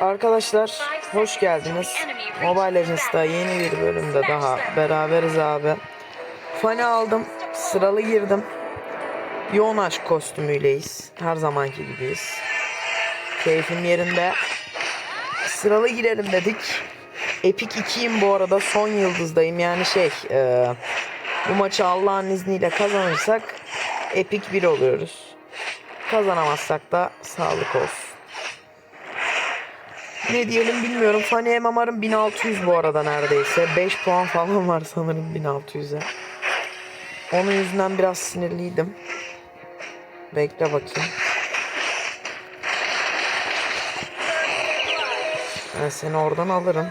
Arkadaşlar hoş geldiniz. Mobile Legends'ta yeni bir bölümde daha beraberiz abi. Fani aldım. Sıralı girdim. Yoğun aşk kostümüyleyiz. Her zamanki gibiyiz. Keyfim yerinde. Sıralı girelim dedik. Epic 2'yim bu arada. Son yıldızdayım. Yani şey e, bu maçı Allah'ın izniyle kazanırsak Epic 1 oluyoruz. Kazanamazsak da sağlık olsun. Ne diyelim bilmiyorum. Fanny MMR'ın 1600 bu arada neredeyse. 5 puan falan var sanırım 1600'e. Onun yüzünden biraz sinirliydim. Bekle bakayım. Ben seni oradan alırım.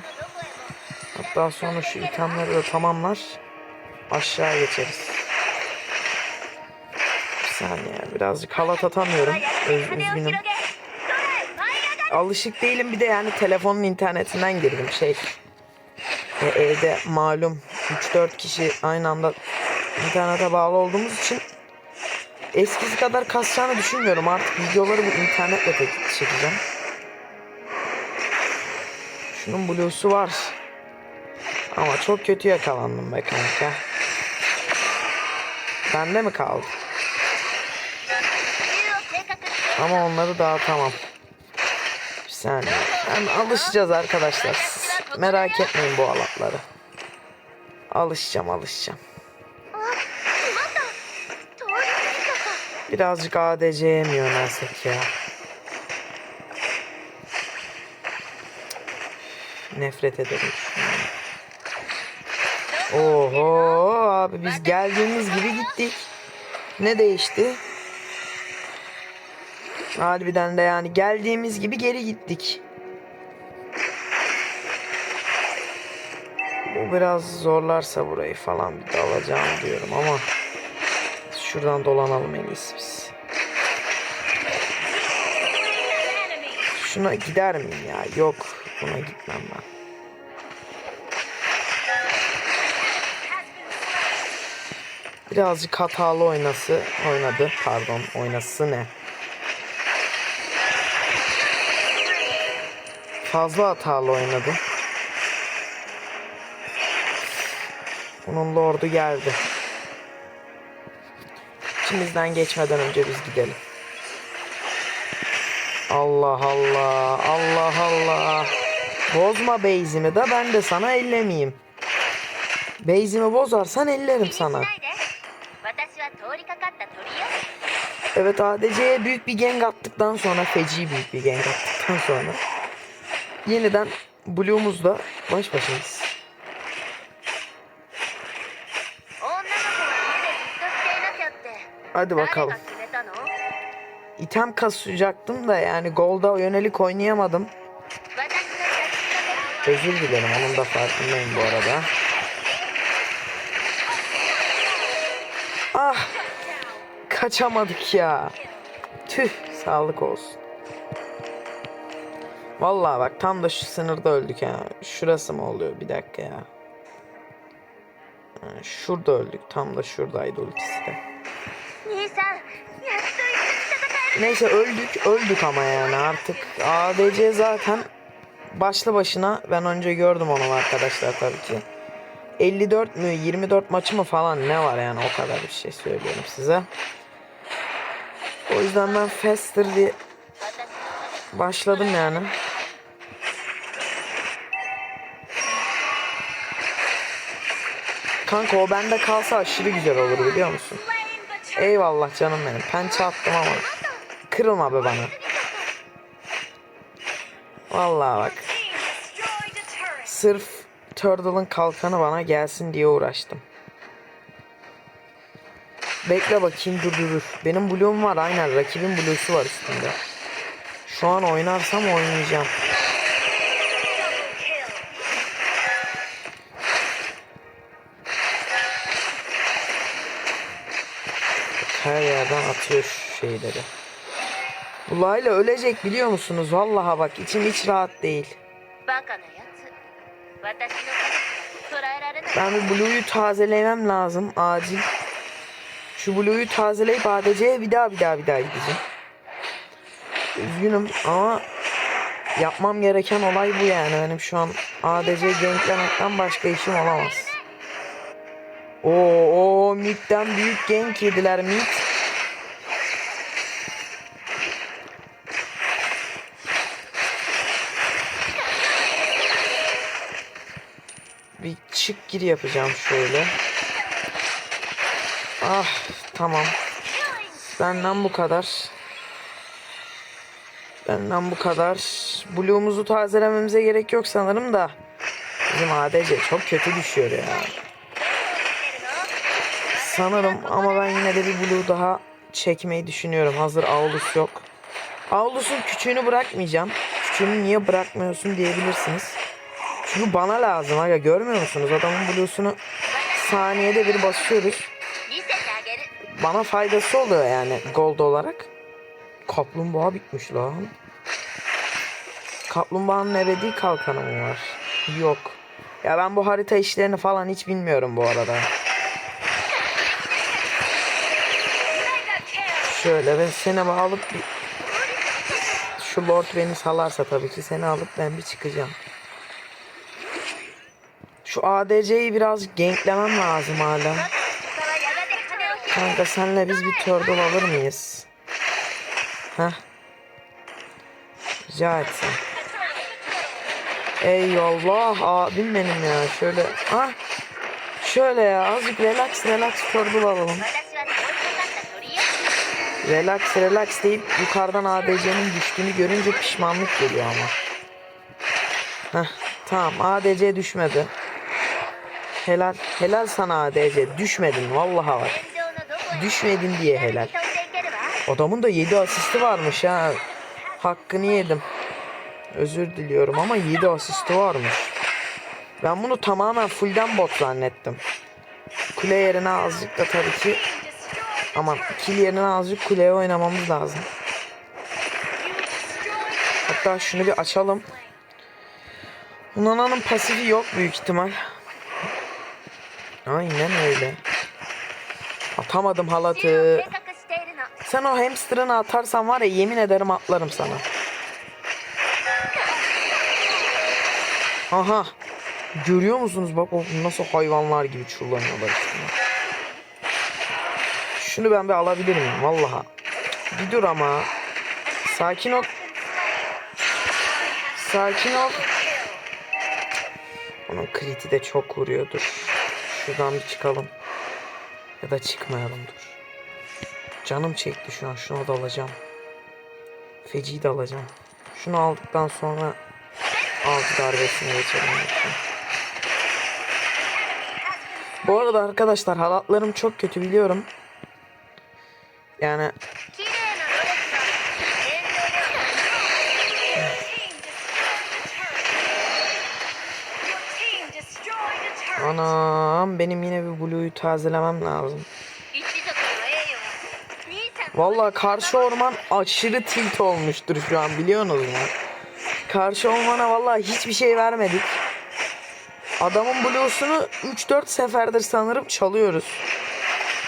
Hatta sonra şu itemleri de tamamlar. Aşağı geçeriz. Bir saniye birazcık halat atamıyorum. Öz, üzgünüm. Alışık değilim bir de yani telefonun internetinden girdim şey. E, evde malum 3-4 kişi aynı anda internete bağlı olduğumuz için eskisi kadar kasacağını düşünmüyorum. Artık videoları bu internetle çekeceğim. Şunun blue'su var. Ama çok kötü yakalandım be kanka. Bende mi kaldı? Ama onları dağıtamam. Saniye. Yani alışacağız arkadaşlar. Merak etmeyin bu alatları. Alışacağım alışacağım. Birazcık ADC'ye mi yönelsek ya? Nefret ederim. Oho abi biz geldiğimiz gibi gittik. Ne değişti? Harbiden de yani geldiğimiz gibi geri gittik. Bu biraz zorlarsa burayı falan bir dalacağım diyorum ama şuradan dolanalım en iyisi biz. Şuna gider miyim ya? Yok. Buna gitmem ben. Birazcık hatalı oynası oynadı. Pardon oynası ne? fazla hatalı oynadı. Bunun lordu geldi. İçimizden geçmeden önce biz gidelim. Allah Allah. Allah Allah. Bozma base'imi da ben de sana ellemeyeyim. Base'imi bozarsan ellerim sana. Evet ADC'ye büyük bir gang attıktan sonra feci büyük bir gang attıktan sonra yeniden Blue'muzla baş başayız. Hadi bakalım. İtem kasacaktım da yani golda yönelik oynayamadım. Özür dilerim onun da farkındayım bu arada. Ah! Kaçamadık ya. Tüh sağlık olsun. Vallahi bak tam da şu sınırda öldük ya. Şurası mı oluyor? Bir dakika ya. Şurada öldük. Tam da şuradaydı ultisi de. Neyse öldük. Öldük ama yani artık. ADC zaten başlı başına ben önce gördüm onu arkadaşlar tabii ki. 54 mü 24 maçı mı falan ne var yani o kadar bir şey söylüyorum size. O yüzden ben faster diye başladım yani. Kanka o bende kalsa aşırı güzel olur biliyor musun? Eyvallah canım benim. Pençe attım ama kırılma be bana. Vallahi bak. Sırf Turtle'ın kalkanı bana gelsin diye uğraştım. Bekle bakayım dur dur dur. Benim blue'um var aynen. Rakibin blue'su var üstünde. Şu an oynarsam oynayacağım. Her yerden atıyor şu şeyleri. Bu Layla ölecek biliyor musunuz? Vallaha bak içim hiç rahat değil. Ben bir Blue'yu tazelemem lazım acil. Şu Blue'yu tazeleyip ADC'ye bir daha bir daha bir daha gideceğim. Üzgünüm ama yapmam gereken olay bu yani. Benim şu an ADC genklemekten başka işim olamaz. Oo, oo midden büyük gank yediler mid. Bir çık gir yapacağım şöyle. Ah tamam. Benden bu kadar. Benden bu kadar. Blue'umuzu tazelememize gerek yok sanırım da. Bizim ADC çok kötü düşüyor ya. Sanırım ama ben yine de bir blue daha çekmeyi düşünüyorum. Hazır Aulus yok. Aulus'un küçüğünü bırakmayacağım. Küçüğünü niye bırakmıyorsun diyebilirsiniz. Çünkü bana lazım. Aga görmüyor musunuz? Adamın blue'sunu saniyede bir basıyoruz. Bana faydası oluyor yani gold olarak. Kaplumbağa bitmiş lan. Kaplumbağanın ebedi kalkanı mı var? Yok. Ya ben bu harita işlerini falan hiç bilmiyorum bu arada. Şöyle ben seni ama alıp şu Lord beni salarsa tabii ki seni alıp ben bir çıkacağım. Şu ADC'yi biraz ganklemem lazım hala. Kanka senle biz bir turtle alır mıyız? Heh. Rica etsin. Eyvallah abim benim ya. Şöyle. Ah. Şöyle ya azıcık relax relax turtle alalım. Relax relax deyip yukarıdan ADC'nin düştüğünü görünce pişmanlık geliyor ama. Heh, tamam ADC düşmedi. Helal helal sana ADC düşmedin vallahi var. Düşmedin diye helal. Adamın da 7 asisti varmış ha. Hakkını yedim. Özür diliyorum ama 7 asisti varmış. Ben bunu tamamen fullden bot zannettim. Kule yerine azıcık da tabii ki Aman kil yerine azıcık kuleye oynamamız lazım. Hatta şunu bir açalım. Unana'nın pasifi yok büyük ihtimal. Aynen öyle. Atamadım halatı. Sen o hamsterını atarsan var ya yemin ederim atlarım sana. Aha. Görüyor musunuz bak o nasıl hayvanlar gibi çullanıyorlar üstüne. Şunu ben bir alabilir miyim vallaha. Bir dur ama. Sakin ol. Sakin ol. Onun kriti de çok vuruyordur. Şuradan bir çıkalım. Ya da çıkmayalım dur. Canım çekti şu an. Şunu da alacağım. Feci'yi de alacağım. Şunu aldıktan sonra altı darbesine geçelim. Bu arada arkadaşlar halatlarım çok kötü biliyorum. Yani Anam benim yine bir blue'yu tazelemem lazım. Valla karşı orman aşırı tilt olmuştur şu an biliyorsunuz mu? Karşı ormana valla hiçbir şey vermedik. Adamın blue'sunu 3-4 seferdir sanırım çalıyoruz.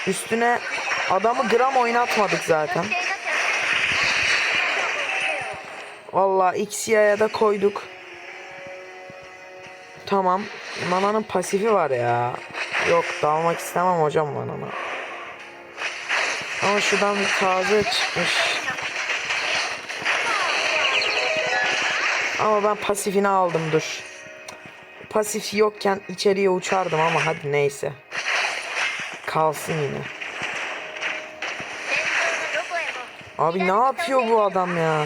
Üstüne adamı gram oynatmadık zaten. 性が Vallahi Xya'ya da koyduk. Tamam. Nana'nın pasifi var ya. Yok dalmak istemem hocam Nana'na. Ama şuradan bir taze çıkmış. Ama ben pasifini aldım dur. Pasif yokken içeriye uçardım ama hadi neyse. Kalsın yine. Abi ne yapıyor bu adam ya?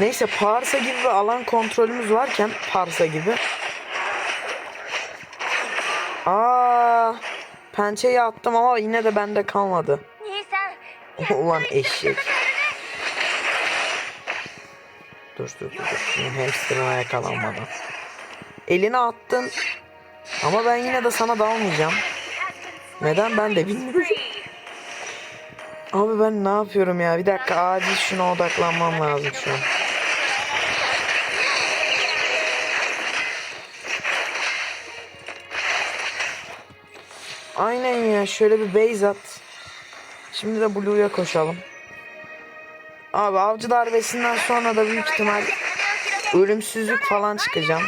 Neyse parsa gibi bir alan kontrolümüz varken parsa gibi. Aa, pençeyi attım ama yine de bende kalmadı. Ulan eşek. Dur dur dur. dur. Şimdi hamsterına yakalanmadan. Elini attın. Ama ben yine de sana dalmayacağım. Neden ben de bilmiyorum. Abi ben ne yapıyorum ya? Bir dakika acil şuna odaklanmam lazım şu an. Aynen ya şöyle bir base at. Şimdi de Blue'ya koşalım. Abi avcı darbesinden sonra da büyük ihtimal ölümsüzlük falan çıkacağım.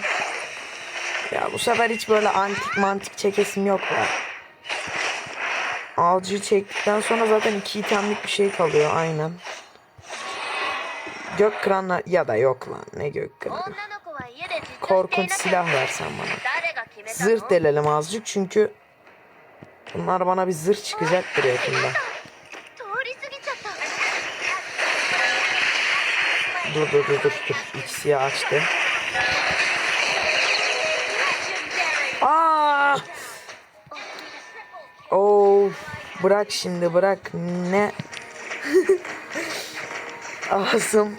Ya bu sefer hiç böyle antik mantik çekesim yok ya avcıyı çektikten sonra zaten iki itemlik bir şey kalıyor aynen. Gök kıranla ya da yok lan ne gök kıranı. Korkunç silah versen bana. Zırh delelim azıcık çünkü bunlar bana bir zırh çıkacaktır yakında. Dur dur dur dur dur. İkisi açtı. Bırak şimdi bırak. Ne? Ağzım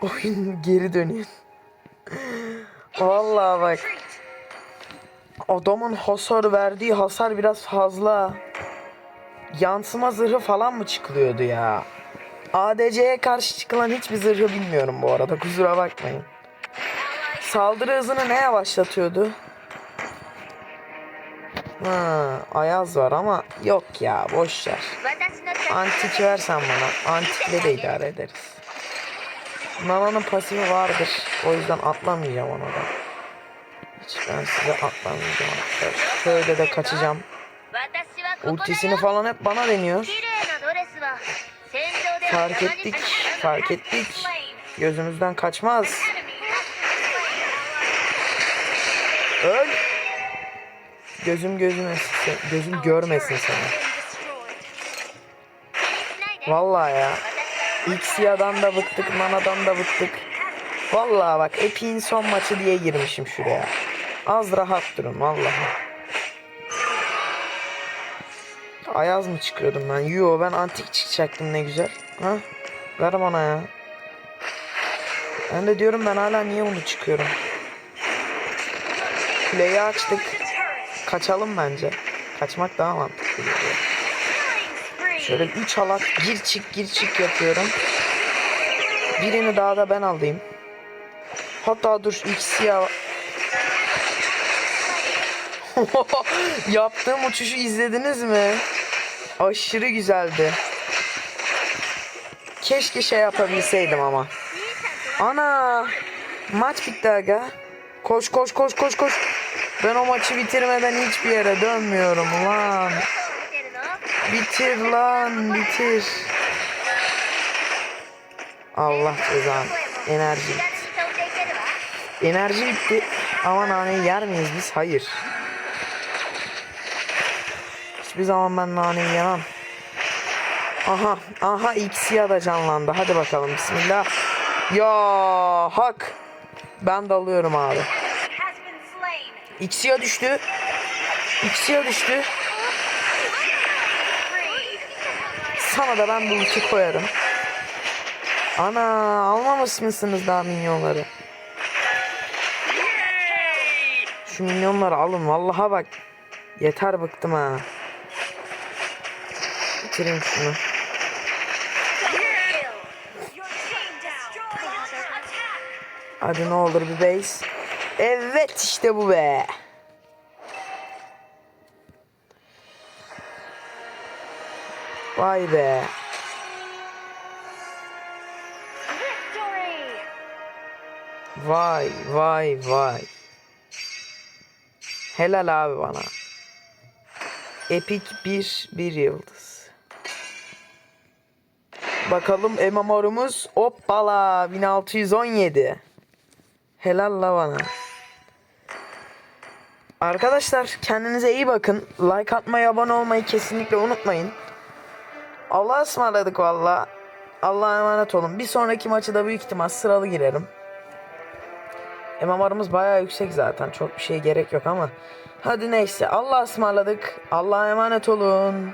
oyun geri dönüyor. Vallahi bak. Adamın hasar verdiği hasar biraz fazla. Yansıma zırhı falan mı çıkılıyordu ya? ADC'ye karşı çıkılan hiçbir zırhı bilmiyorum bu arada. Kusura bakmayın. Saldırı hızını ne yavaşlatıyordu? Ha, Ayaz var ama yok ya boş ver. Antik versen bana. Antikle de idare ederiz. Nana'nın pasifi vardır. O yüzden atlamayacağım ona da. Hiç ben size atlamayacağım. Şöyle de kaçacağım. Ultisini falan hep bana deniyor. Fark ettik. Fark ettik. Gözümüzden kaçmaz. Gözüm gözüme gözüm görmesin seni. Vallahi ya. Xya'dan da bıktık, Nana'dan da bıktık. Vallahi bak Epic'in son maçı diye girmişim şuraya. Az rahat durun vallahi. Ayaz mı çıkıyordum ben? Yo ben antik çıkacaktım ne güzel. Ha? Ver bana ya. Ben de diyorum ben hala niye bunu çıkıyorum. Kuleyi açtık. Kaçalım bence. Kaçmak daha mantıklı geliyor. Şöyle 3 halat gir çık gir çık yapıyorum. Birini daha da ben alayım. Hatta dur ikisi ya. Yaptığım uçuşu izlediniz mi? Aşırı güzeldi. Keşke şey yapabilseydim ama. Ana! Maç bitti aga. Koş koş koş koş koş. Ben o maçı bitirmeden hiçbir yere dönmüyorum lan. Bitir lan bitir. Allah cezanı. Enerji bitti. Enerji bitti. Ama naneyi yer miyiz biz? Hayır. Hiçbir zaman ben naneyi yemem. Aha, aha Xia da canlandı. Hadi bakalım bismillah. Ya hak. Ben dalıyorum abi. X'ya düştü. X'ya düştü. Sana da ben bu ulti koyarım. Ana almamış mısınız daha minyonları? Şu minyonları alın vallaha bak. Yeter bıktım ha. Bitireyim şunu. Hadi ne olur bir base. Evet işte bu be. Vay be. Vay vay vay. Helal abi bana. Epik bir bir yıldız. Bakalım MMR'umuz hoppala 1617. Helal la bana. Arkadaşlar kendinize iyi bakın. Like atmayı, abone olmayı kesinlikle unutmayın. Allah'a ısmarladık valla. Allah'a emanet olun. Bir sonraki maçı da büyük ihtimal sıralı girerim. MMR'ımız bayağı yüksek zaten. Çok bir şey gerek yok ama. Hadi neyse. Allah'a ısmarladık. Allah'a emanet olun.